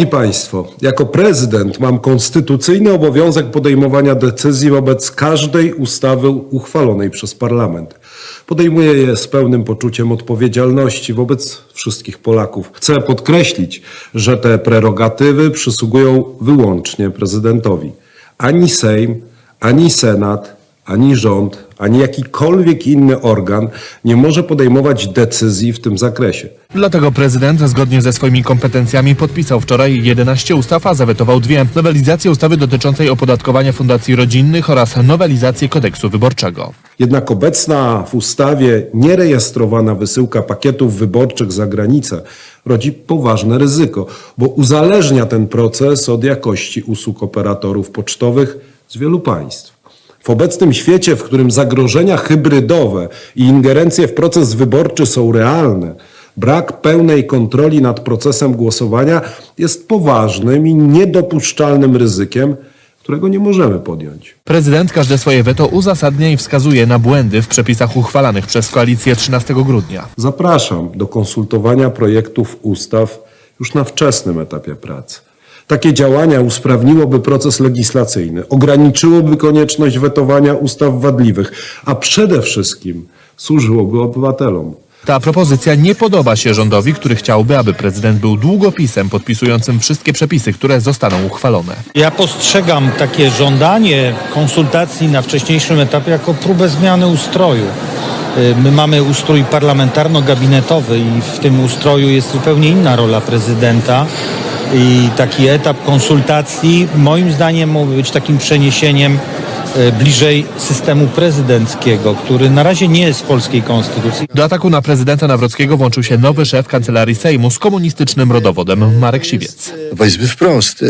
Szanowni Państwo, jako prezydent mam konstytucyjny obowiązek podejmowania decyzji wobec każdej ustawy uchwalonej przez parlament. Podejmuję je z pełnym poczuciem odpowiedzialności wobec wszystkich Polaków. Chcę podkreślić, że te prerogatywy przysługują wyłącznie prezydentowi. Ani Sejm, ani Senat, ani rząd, ani jakikolwiek inny organ nie może podejmować decyzji w tym zakresie. Dlatego prezydent zgodnie ze swoimi kompetencjami podpisał wczoraj 11 ustaw, a zawetował dwie. Nowelizację ustawy dotyczącej opodatkowania fundacji rodzinnych oraz nowelizację kodeksu wyborczego. Jednak obecna w ustawie nierejestrowana wysyłka pakietów wyborczych za granicę rodzi poważne ryzyko, bo uzależnia ten proces od jakości usług operatorów pocztowych z wielu państw. W obecnym świecie, w którym zagrożenia hybrydowe i ingerencje w proces wyborczy są realne, brak pełnej kontroli nad procesem głosowania jest poważnym i niedopuszczalnym ryzykiem, którego nie możemy podjąć. Prezydent każde swoje weto uzasadnia i wskazuje na błędy w przepisach uchwalanych przez koalicję 13 grudnia. Zapraszam do konsultowania projektów ustaw już na wczesnym etapie pracy. Takie działania usprawniłoby proces legislacyjny, ograniczyłoby konieczność wetowania ustaw wadliwych, a przede wszystkim służyłoby obywatelom. Ta propozycja nie podoba się rządowi, który chciałby, aby prezydent był długopisem podpisującym wszystkie przepisy, które zostaną uchwalone. Ja postrzegam takie żądanie konsultacji na wcześniejszym etapie jako próbę zmiany ustroju. Y, My mamy ustrój parlamentarno-gabinetowy i w tym ustroju jest zupełnie inna rola prezydenta. I taki etap konsultacji moim zdaniem mógłby być takim przeniesieniem y, bliżej systemu prezydenckiego, który na razie nie jest w polskiej konstytucji. Do ataku na prezydenta Nawrockiego włączył się nowy szef kancelarii Sejmu z komunistycznym rodowodem Marek Siwiec. Powiedzmy wprost, e,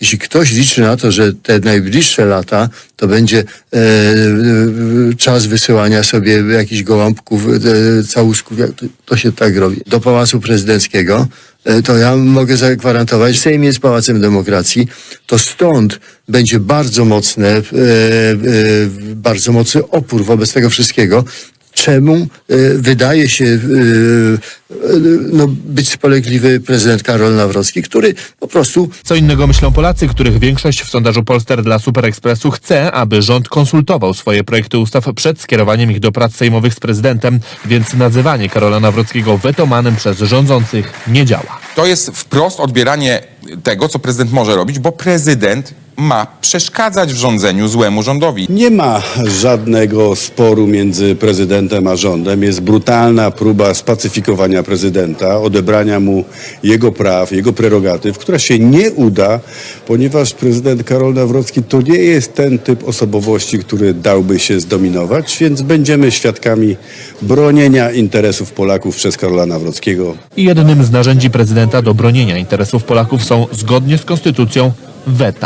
jeśli ktoś liczy na to, że te najbliższe lata to będzie e, e, czas wysyłania sobie jakichś gołąbków, e, całusków, jak to, to się tak robi, do Pałacu Prezydenckiego, to ja mogę zagwarantować, że Sejm jest Pałacem Demokracji, to stąd będzie bardzo mocne, e, bardzo mocny opór wobec tego wszystkiego, czemu e, wydaje się e, e, no, być spolegliwy prezydent Karol Nawrocki, który po prostu Co innego myślą Polacy, których większość w sondażu Polster dla Super Expressu chce, aby rząd konsultował swoje projekty ustaw przed skierowaniem ich do prac sejmowych z prezydentem, więc nazywanie Karola Nawrockiego wetomanym przez rządzących nie działa. To jest wprost odbieranie tego, co prezydent może robić, bo prezydent ma przeszkadzać w rządzeniu złemu rządowi. Nie ma żadnego sporu między prezydentem a rządem. Jest brutalna próba spacyfikowania prezydenta, odebrania mu jego praw, jego prerogatyw, która się nie uda, ponieważ prezydent Karol Nawrocki to nie jest ten typ osobowości, który dałby się zdominować, więc będziemy świadkami bronienia interesów Polaków przez Karola Nawrockiego. I jednym z narzędzi prezydenta do bronienia interesów Polaków są, zgodnie z konstytucją, weta.